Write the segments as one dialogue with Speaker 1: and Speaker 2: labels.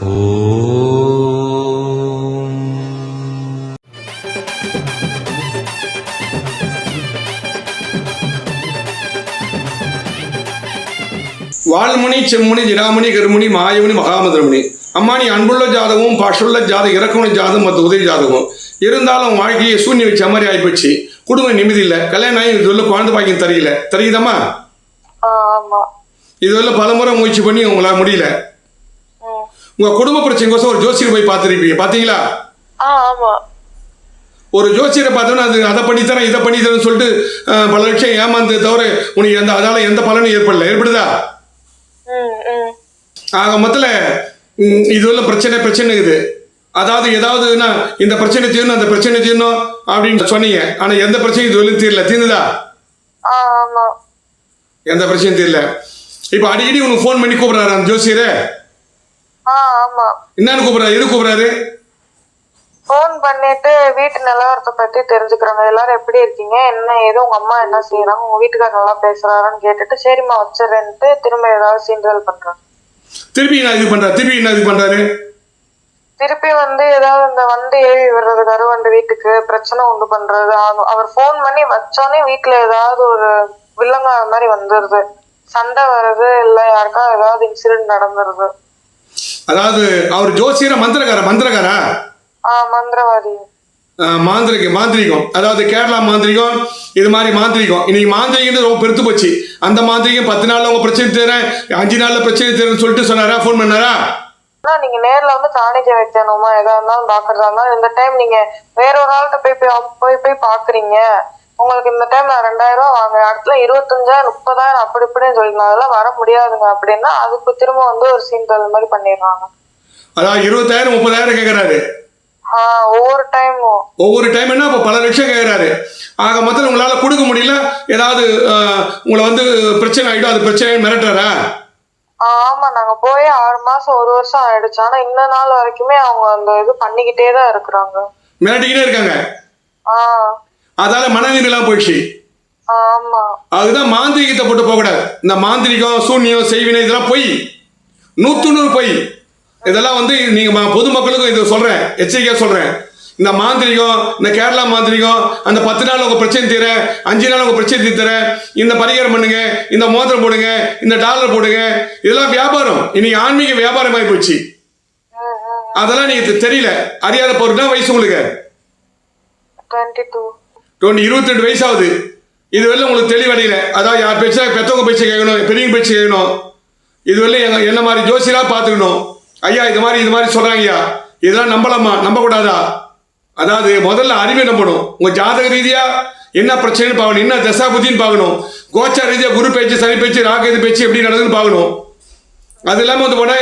Speaker 1: வால்முனி செம்முனி ஜிடாமணி கருமுனி மாயமுனி மகாமதுரமுனி. அம்மா நீ அன்புள்ள ஜாதகம் பாஷுள்ள ஜாதகம் இறக்குமணி ஜாதகம் மற்ற உதவி ஜாதகம் இருந்தாலும் வாழ்க்கையை சூன்யம் வச்ச மாதிரி ஆகிப்போச்சு குடும்பம் நிம்மதி இல்லை. கல்யாணம் ஆகி இது உள்ள குழந்தை பாக்கியம் தெரியல தெரியுதம்மா?
Speaker 2: ஆ ஆமா.
Speaker 1: இது உள்ள பலமுறை முயற்சி பண்ணி உங்களால் முடியல. உங்க குடும்ப பிரச்சனைக்கோசம் ஒரு ஜோசியர் போய் பார்த்துருப்பீங்க. பார்த்தீங்களா? ஒரு ஜோசியரை பார்த்தோன்னா அது அதை பண்ணித்தரேன் இதை பண்ணித்தரேன்னு சொல்லிட்டு பல லட்சம் ஏமாந்து தவிர உனக்கு எந்த அதால எந்த பலனும் ஏற்படல. ஏற்படுதா? ஆக மொத்தத்தில் இது உள்ள பிரச்சனை பிரச்சனை இருக்குது அதாவது ஏதாவதுன்னா இந்த பிரச்சனை தீரணும் அந்த பிரச்சனை தீரணும் அப்படின்னு சொன்னீங்க. ஆனால் எந்த பிரச்சனையும் இது வரையும் தீரல. தீர்ந்துதா? எந்த பிரச்சனையும் தீரல. இப்போ அடிக்கடி உனக்கு ஃபோன் பண்ணி கூப்பிட்றாரு அந்த ஜோசியரை. என்னன்னு கூப்பிட்றாரு? எது கூப்பிட்றாரு?
Speaker 2: ஃபோன் பண்ணிட்டு வீட்டு நிலவரத்தை பத்தி தெரிஞ்சுக்கிறாங்க. எல்லாரும் எப்படி இருக்கீங்க? என்ன ஏதோ உங்க அம்மா என்ன செய்யறாங்க உங்க வீட்டுக்காரர் நல்லா பேசுறாருன்னு கேட்டுட்டு சரிம்மா வச்சிடறேன்ட்டு திரும்ப ஏதாவது சீண்டல் பண்றாங்க.
Speaker 1: திருப்பி என்ன இது பண்ணுறாரு திருப்பி என்ன இது பண்ணுறாரு
Speaker 2: திருப்பி வந்து ஏதாவது இந்த வண்டி ஏவி விடுறது கருவண்டு வீட்டுக்கு பிரச்சனை உண்டு பண்றது அவர் ஃபோன் பண்ணி வச்சோன்னே வீட்டுல ஏதாவது ஒரு வில்லங்க மாதிரி வந்துருது. சண்டை வருது இல்ல யாருக்கா ஏதாவது இன்சிடென்ட் நடந்துருது.
Speaker 1: அதாவது அவர் ஜோசியரை மந்திரக்காரா மந்திரக்காரா
Speaker 2: மந்திரவாதி.
Speaker 1: ஆஹ் மாந்திரிக மாந்திரிகம். அதாவது கேரளா மாந்திரிகம் இது மாதிரி மாந்திரிகம். இன்னைக்கு மாந்திரிகம் ரொம்ப பெருத்து போச்சு. அந்த மாந்திரிகம் பத்து நாள்ல உங்க பிரச்சனை தீரேன் அஞ்சு நாள்ல பிரச்சனை தீரேன்னு சொல்லிட்டு சொன்னாரா? ஃபோன் பண்ணாரா?
Speaker 2: நீங்க நேர்ல வந்து காணிக்க வைக்கணுமா? எதா இருந்தாலும் பாக்குறதா இருந்தாலும் இந்த டைம் நீங்க வேற ஒரு ஆள்கிட்ட போய் போய் போய் பாக்குறீங்க உங்களுக்கு இந்த டைம் நான் ரெண்டாயிரம் ரூபாய் வாங்குறேன் இடத்துல இருபத்தஞ்சாயிரம் முப்பதாயிரம் அப்படி இப்படின்னு சொல்லி அதெல்லாம் வர முடியாதுங்க. அப்படின்னா அதுக்கு திரும்ப வந்து ஒரு சீன்கள் மாதிரி பண்ணிடுறாங்க.
Speaker 1: அதாவது இருபத்தாயிரம் முப்பதாயிரம் கேட்கறாரு
Speaker 2: ஒவ்வொரு டைமும்
Speaker 1: ஒவ்வொரு டைம் என்ன? இப்போ பல லட்சம் கேட்குறாரு ஆக மொத்தம் உங்களால் கொடுக்க முடியல. ஏதாவது உங்களை வந்து பிரச்சனை ஆகிடும் அது பிரச்சனை மிரட்டுறாரா?
Speaker 2: ஆஹ் ஆமா. நாங்க போய் ஆறு மாசம் ஒரு வருஷம் ஆயிடுச்சு. ஆனா இந்த நாள் வரைக்குமே அவங்க அந்த இது பண்ணிக்கிட்டே தான் இருக்கிறாங்க.
Speaker 1: மிரட்டிக்கிட்டே இருக்காங்க.
Speaker 2: ஆஹ்
Speaker 1: அதால மனநிலைலாம் போயிடுச்சு. அதுதான் மாந்திரிகத்தை போட்டு போகக்கூடாது இந்த மாந்திரிகம் சூன்யம் செய்வினை இதெல்லாம் பொய். நூற்று நூறு பொய். இதெல்லாம் வந்து நீங்க பொதுமக்களுக்கும் இது சொல்றேன். எச்சரிக்கையா சொல்றேன். இந்த மாந்திரிகம் இந்த கேரளா மாந்திரிகம் அந்த பத்து நாள் உங்க பிரச்சனை தீர அஞ்சு நாள் உங்க பிரச்சனை தீர்த்தர இந்த பரிகாரம் பண்ணுங்க இந்த மோதிரம் போடுங்க இந்த டாலர் போடுங்க இதெல்லாம் வியாபாரம். இன்னைக்கு ஆன்மீக வியாபாரம் ஆகி போச்சு அதெல்லாம் நீங்க தெரியல. அறியாத பொருள் வயசு உங்களுக்கு.
Speaker 2: டுவெண்ட்டி
Speaker 1: இருபத்தி ரெண்டு வயசாகுது. இதுவரையிலும் உங்களுக்கு தெளிவடையில. அதாவது யார் பேச்சா? பெத்தவங்க பேச்சு கேட்கணும் பெரியவங்க பேச்சு கேட்கணும். இது எங்க என்ன மாதிரி ஜோசியரா பார்த்துக்கணும். ஐயா இது மாதிரி இது மாதிரி சொல்கிறாங்க ஐயா இதெல்லாம் நம்பலாமா? நம்பக்கூடாதா? அதாவது முதல்ல அறிவை நம்பணும். உங்க ஜாதக ரீதியா என்ன பிரச்சனைன்னு பார்க்கணும். என்ன தசா புத்தின்னு பார்க்கணும். கோச்சா ரீதியா குரு பேச்சு சனி பேச்சு ராகு இது பேச்சு எப்படி நடக்குதுன்னு பார்க்கணும். அது இல்லாமல் வந்து உடனே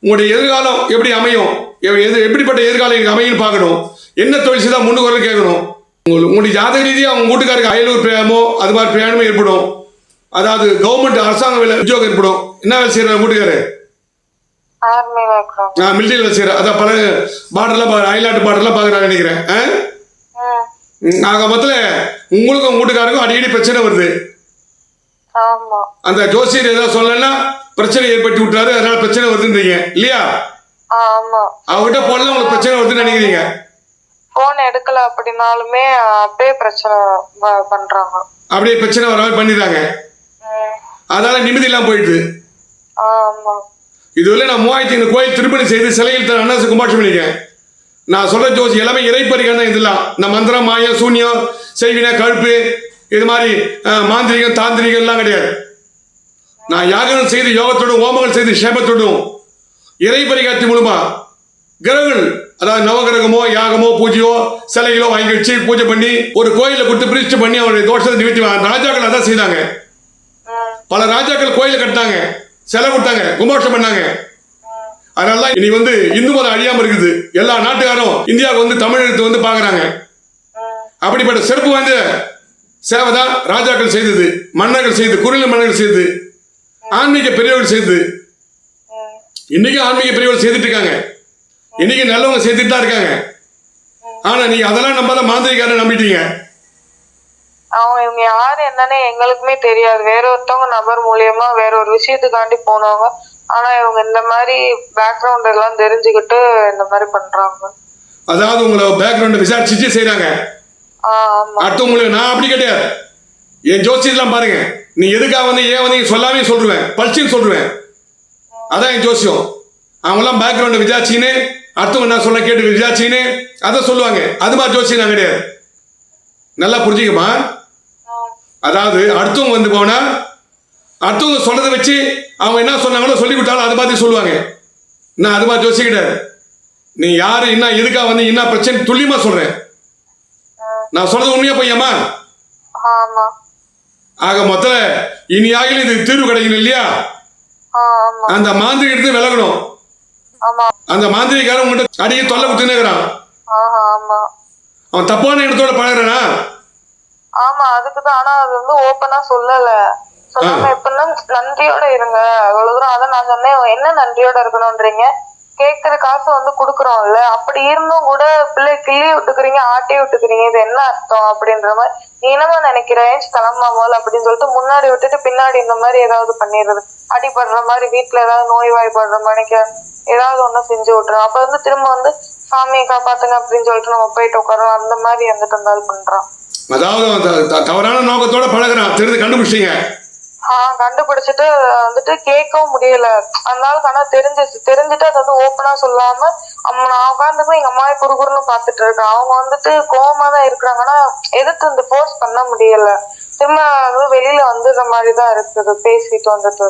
Speaker 1: உங்களுடைய எதிர்காலம் எப்படி அமையும்? எ- எது எப்படிப்பட்ட எதிர்காலம் எனக்கு அமையும்னு பார்க்கணும். என்ன தொழில் செய்தால் முன்னுக்கு கேட்கணும். உங்களுடைய ஜாதக ரீதியாக உங்கள் வீட்டுக்காருக்கு அயலூர் பிரயாணமோ அது மாதிரி பிரயாணமோ ஏற்படும். அதாவது கவர்மெண்ட் அரசாங்க வேலை உத்தியோகம் ஏற்படும். என்ன வேலை செய்யற வீட்டுக்காரு?
Speaker 2: ஆர்மியில இருக்கிறாங்க
Speaker 1: மிலிட்டரி வேலை செய்யற அதான் பல பார்டர்லாம் அயல்நாட்டு பார்டர்லாம் பார்க்குறாங்க நினைக்கிறேன். ஆக மொத்தத்தில் உங்களுக்கும் உங்கள் வீட்டுக்காருக்கும் அடிக்கடி பிரச்சனை வருது. அந்த ஜோசியர் ஏதாவது சொல்லலைன்னா பிரச்சனை ஏற்பட்டு விட்டாரு அதனால பிரச்சனை வருதுன்றீங்க. இல்லையா? அவர்கிட்ட போடலாம் உங்களுக்கு பிரச்சனை வருதுன்னு நினைக்கிறீங்க.
Speaker 2: போன் எடுக்கல அப்படின்னாலுமே அப்படியே பிரச்சனை பண்றாங்க.
Speaker 1: அப்படியே பிரச்சனை வர மாதிரி பண்ணிடுறாங்க. அதனால நிம்மதி இல்லாம போயிடுது.
Speaker 2: ஆமா.
Speaker 1: இதுவரை நான் மூவாயிரத்தி ஐநூறு கோயில் திருப்பணி செய்து சிலையில் தர அண்ணாசு கும்பாட்சி பண்ணியிருக்கேன். நான் சொல்ற ஜோசி எல்லாமே இறைப்பறிகள் தான் இதெல்லாம். இந்த மந்திரம் மாயம் சூன்யம் செய்வினை கழுப்பு இது மாதிரி மாந்திரிகம் தாந்திரிகம் எல்லாம் கிடையாது. நான் யாகம் செய்து யோகத்தோடும் ஓமங்கள் செய்து சேபத்தோடும் இறை பரிகாரத்தின் மூலமா கிரகங்கள் அதாவது நவகிரகமோ யாகமோ பூஜையோ சிலைகளோ வாங்கி வச்சு பூஜை பண்ணி ஒரு கோயிலை கொடுத்து பிரதிஷ்டை பண்ணி அவருடைய தோஷத்தை நிவர்த்தி ராஜாக்கள் அதான் செய்தாங்க. பல ராஜாக்கள் கோயிலை கட்டினாங்க. சிலை கொடுத்தாங்க. கும்பாஷம் பண்ணாங்க. அதனால இனி வந்து இந்து மதம் அழியாம இருக்குது. எல்லா நாட்டுக்காரும் இந்தியாவுக்கு வந்து தமிழகத்தை வந்து பாக்குறாங்க அப்படிப்பட்ட சிறப்பு வாய்ந்த சேவை தான் ராஜாக்கள் செய்தது. மன்னர்கள் செய்து குறுநில மன்னர்கள் செய்தது ஆன்மீக பெரியவர்கள் செய்தது இன்னைக்கு ஆன்மீக பெரியவர்கள் செய்துட்டு இருக்காங்க. இன்னைக்கு நல்லவங்க செய்துட்டு தான் இருக்காங்க. ஆனா நீங்க அதெல்லாம் நம்பாத மாந்திரிகாரன் நம்பிட்டீங்க.
Speaker 2: அவங்க இவங்க யாரு என்னன்னு எங்களுக்குமே தெரியாது. வேற ஒருத்தவங்க நபர் மூலியமா வேற ஒரு விஷயத்துக்காண்டி போனவங்க ஆனா இவங்க இந்த மாதிரி பேக்ரவுண்ட் எல்லாம் தெரிஞ்சுக்கிட்டு இந்த மாதிரி பண்றாங்க.
Speaker 1: அதாவது உங்களை பேக்ரவுண்டை விசாரிச்சுட்டு செய்கிறாங்க
Speaker 2: ஆஹ் ஆமா.
Speaker 1: அடுத்து உங்களுக்கு நான் அப்படி கிடையாது. என் ஜோசியெல்லாம் பாருங்க. நீ எதுக்காக வந்து ஏன் வந்து சொல்லாமே சொல்லுவேன். பளிச்சுன்னு சொல்லுவேன். அதான் என் ஜோசியம். அவங்களாம் பேக்ரவுண்டை விசாரிச்சின்னு அடுத்தவங்க நான் சொல்ல கேட்டு விசாரிச்சின்னு அதை சொல்லுவாங்க. அது மாதிரி ஜோசியம் நான் கிடையாது. நல்லா புரிஞ்சுக்கமா? அதாவது அடுத்தவங்க வந்து போனா அடுத்தவங்க சொல்றதை வச்சு அவங்க என்ன சொன்னாங்களோ சொல்லி விட்டாலும் அதை பார்த்து சொல்லுவாங்க. நான் அது மாதிரி ஜோசியம் கிடையாது நீ யாரு என்ன எதுக்காக வந்து என்ன பிரச்சனை துல்லியமா சொல்றேன்? நான் சொல்றது உண்மையா பொய்யாமா?
Speaker 2: ஆமா.
Speaker 1: ஆக மொத்தம் இனி ஆகிலும் இது தீர்வு கிடைக்கணும் இல்லையா? அந்த மாந்திரிகிட்ட விலகணும். அந்த மாந்திரிகாரன் உங்கள்கிட்ட அடிக்க தொல்லை குத்துனுக்கிறான் அவன் தப்பான இடத்தோட பழகுறானா?
Speaker 2: ஆமா அதுக்குதான். ஆனா அது வந்து ஓப்பனா சொல்லல. சொல்லாம எப்படின்னா நன்றியோட இருங்க. அவ்வளவு தூரம் அதான் நான் சொன்னேன். என்ன நன்றியோட இருக்கணும்ன்றீங்க? கேட்கிற காசு வந்து குடுக்குறோம்ல. அப்படி இருந்தும் கூட பிள்ளை கிள்ளி விட்டுக்கிறீங்க ஆட்டி விட்டுக்கிறீங்க. இது என்ன அர்த்தம் அப்படின்ற மாதிரி. நீ என்னமா நினைக்கிறேன் கிளம்பா போல அப்படின்னு சொல்லிட்டு முன்னாடி விட்டுட்டு பின்னாடி இந்த மாதிரி ஏதாவது பண்ணிடுறது. அடிபடுற மாதிரி வீட்டுல ஏதாவது நோய் வாய்ப்படுற மாதிரிக்க ஏதாவது ஒண்ணு செஞ்சு விட்டுரும் அப்ப வந்து திரும்ப வந்து சாமியை காப்பாத்துங்க அப்படின்னு சொல்லிட்டு நம்ம போயிட்டு உட்காரோம் அந்த மாதிரி வந்துட்டு இருந்தாலும் பண்றான்.
Speaker 1: அதாவது தவறான நோக்கத்தோட பழகுறான். தெரிந்து கண்டுபிடிச்சிங்க
Speaker 2: ஆஹ் கண்டுபிடிச்சிட்டு வந்துட்டு கேட்கவும் முடியல. அதனால ஆனா தெரிஞ்சிச்சு தெரிஞ்சுட்டு அது வந்து ஓப்பனா சொல்லாம அம்மா நான் உட்காந்துக்கும் எங்க அம்மா குறுகுறுன்னு பாத்துட்டு இருக்கேன் அவங்க வந்துட்டு கோவமா தான் இருக்கிறாங்க. ஆனா எதிர்த்து இந்த ஃபோர்ஸ் பண்ண முடியல? திரும்ப வந்து வெளியில வந்துடுற மாதிரி தான் இருக்குது. பேசிட்டு வந்துட்டு.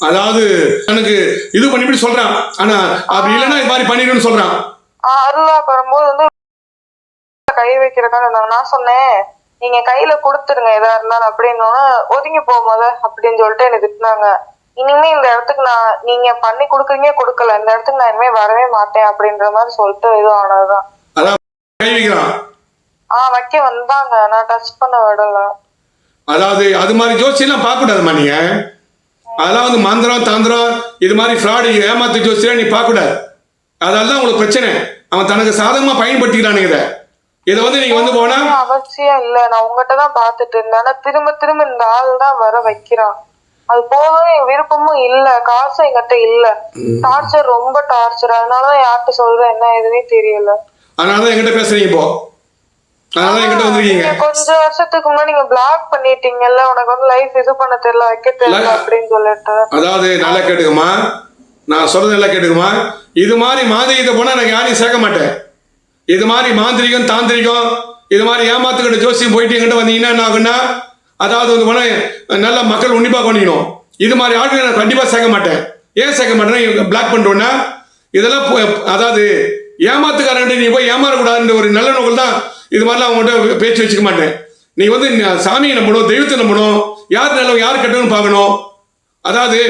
Speaker 1: அதாவது எனக்கு இது பண்ணி இப்படி சொல்றான். ஆனா அப்படி இல்லைன்னா இது மாதிரி பண்ணிடுன்னு சொல்றான்.
Speaker 2: அருளா வரும்போது வந்து கை வைக்கிறக்காக நான் சொன்னேன் நீங்க கையில கொடுத்துருங்க எதா இருந்தாலும் அப்படின்னு ஒதுங்கி போகும்போது அப்படின்னு சொல்லிட்டு எனக்கு திட்டினாங்க. இனிமே இந்த இடத்துக்கு நான் நீங்க பண்ணி கொடுக்குறீங்க கொடுக்கல. இந்த இடத்துக்கு நான் இனிமே வரவே மாட்டேன் அப்படின்ற மாதிரி சொல்லிட்டு இது ஆனதுதான். ஆஹ் வைக்க வந்தாங்க. நான் டச் பண்ண விடல.
Speaker 1: அதாவது அது மாதிரி ஜோசியெல்லாம் பார்க்கக்கூடாதுமா நீங்க. அதெல்லாம் வந்து மந்திரம் தந்திரம் இது மாதிரி ஃப்ராடு ஏமாத்து ஜோசியெல்லாம் நீ பார்க்கக்கூடாது. அதனால தான் உங்களுக்கு பிரச்சனை. அவன் தனக்கு சாதகமாக பயன்படுத்திக்கிறானுங்க இதை. இதை வந்து நீங்கள் வந்து போனா
Speaker 2: அவசியம் இல்ல. நான் உங்ககிட்ட தான் பாத்துட்டு இருந்தேன். திரும்ப திரும்ப இந்த ஆள் தான் வர வைக்கிறான். அது போகவே விருப்பமும் இல்ல. காசு என்கிட்ட இல்ல. டார்ச்சர் ரொம்ப டார்ச்சர் அதனாலதான் யார்கிட்ட சொல்றேன் என்ன எதுவுமே தெரியல.
Speaker 1: அதனால தான் என்கிட்ட பேசுறீங்க இப்போ அதனால தான் என்கிட்ட வந்திருக்கீங்க
Speaker 2: நீங்க கொஞ்ச வருஷத்துக்கு முன்னாடி நீங்க பிளாக் பண்ணிட்டீங்கல்ல உனக்கு வந்து லைஃப் இது பண்ண தெரியல வைக்க தெரியல. அப்படின்னு சொல்லிட்டு.
Speaker 1: அதாவது நல்லா கேட்டுக்குமா நான் சொல்றது நல்லா கேட்டுக்குமா இது மாதிரி மாந்திரிகத்தை போனால் நான் யாரையும் சேர்க்க மாட்டேன். இது மாதிரி மாந்திரிகம் தாந்திரிகம் இது மாதிரி ஏமாத்துக்கிட்ட ஜோசியம் போயிட்டு என்கிட்ட வந்தீங்கன்னா என்ன ஆகுன்னா அதாவது வந்து போனால் நல்ல மக்கள் உன்னிப்பாக பண்ணிக்கணும் இது மாதிரி ஆட்களை நான் கண்டிப்பாக சேர்க்க மாட்டேன். ஏன் சேர்க்க மாட்டேன்னா பிளாக் பண்ணுறோன்னா இதெல்லாம் அதாவது ஏமாத்துக்காரன்ட்டு நீ போய் ஏமாறக்கூடாதுன்ற ஒரு நல்ல நோக்கில் தான் இது மாதிரிலாம் அவங்ககிட்ட பேச்சு வச்சுக்க மாட்டேன். நீ வந்து சாமியை நம்பணும் தெய்வத்தை நம்பணும் யார் நல்லவங்க யார் கெட்டவன்னு பார்க்கணும். அதாவது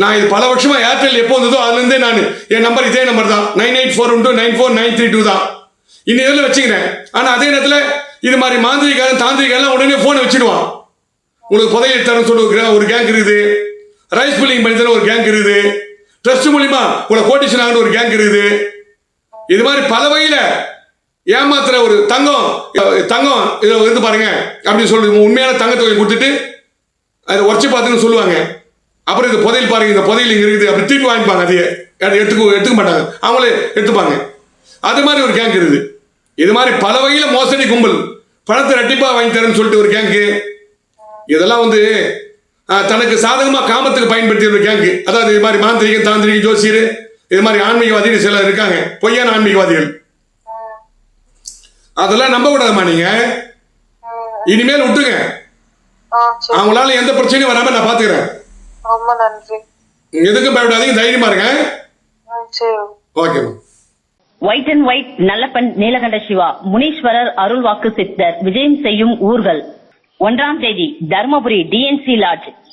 Speaker 1: நான் இது பல வருஷமா ஏர்டெல் எப்போ வந்ததோ அதுலேருந்தே நான் என் நம்பர் இதே நம்பர் தான். Nine eight four one two nine four nine three two தான். இந்த இதில் வச்சுக்கிறேன். ஆனால் அதே நேரத்தில் இது மாதிரி மாந்திரிகாரன் தாந்திரிகாரன் உடனே ஃபோனை வச்சிடுவான். உங்களுக்கு புதையல் தரேன்னு சொல்லி ஒரு கேங்க் கேங் இருக்குது. ரைஸ் புல்லிங் பண்ணி தர ஒரு கேங் இருக்குது. ட்ரஸ்ட் மூலியமா உங்களை கோட்டிஷன் ஒரு கேங் இருக்குது. இது மாதிரி பல வகையில் ஏமாத்துற ஒரு தங்கம் தங்கம் இதில் இருந்து பாருங்க அப்படின்னு சொல்லி உண்மையான தங்கத்தொகை கொடுத்துட்டு அதை உரைச்சி பார்த்துன்னு சொல்லுவாங்க. அப்புறம் இந்த புதையல் பாருங்க இந்த புதையல் இங்கே இருக்குது அப்படி திருப்பி வாங்கிப்பாங்க அதையே. எடுத்துக்க எடுத்துக்க மாட்டாங்க. அவங்களே எடுத்துப்பாங்க. அது மாதிரி ஒரு கேங்க் இருக்குது. இது மாதிரி பல வகையில் மோசடி கும்பல். பணத்தை ரெட்டிப்பாக வாங்கி தரேன்னு சொல்லிட்டு ஒரு கேங்கு இதெல்லாம் வந்து தனக்கு சாதகமாக காமத்துக்கு பயன்படுத்தி ஒரு கேங்கு அதாவது இது மாதிரி மாந்திரிகம் தாந்திரிகம் ஜோசியர் இது மாதிரி ஆன்மீகவாதிகள் சிலர் இருக்காங்க. பொய்யான ஆன்மீகவாதிகள். அதெல்லாம் நம்ப கூடாதுமா நீங்க. இனிமேல் விட்டுங்க அவங்களால எந்த பிரச்சனையும் வராம நான் பாத்துக்கிறேன்.
Speaker 2: ரொம்ப நன்றி.
Speaker 1: எதுக்கும் பயப்படாதீங்க தைரியமா இருங்க. ஓகேம்மா
Speaker 3: white and white Nallappan Neelakanda Siva Muneeswarar அருள்வாக்கு சித்தர் விஜயம் செய்யும் ஊர்கள். ஒன்றாம் தேதி தர்மபுரி டிஎன்சி லாட்ஜ்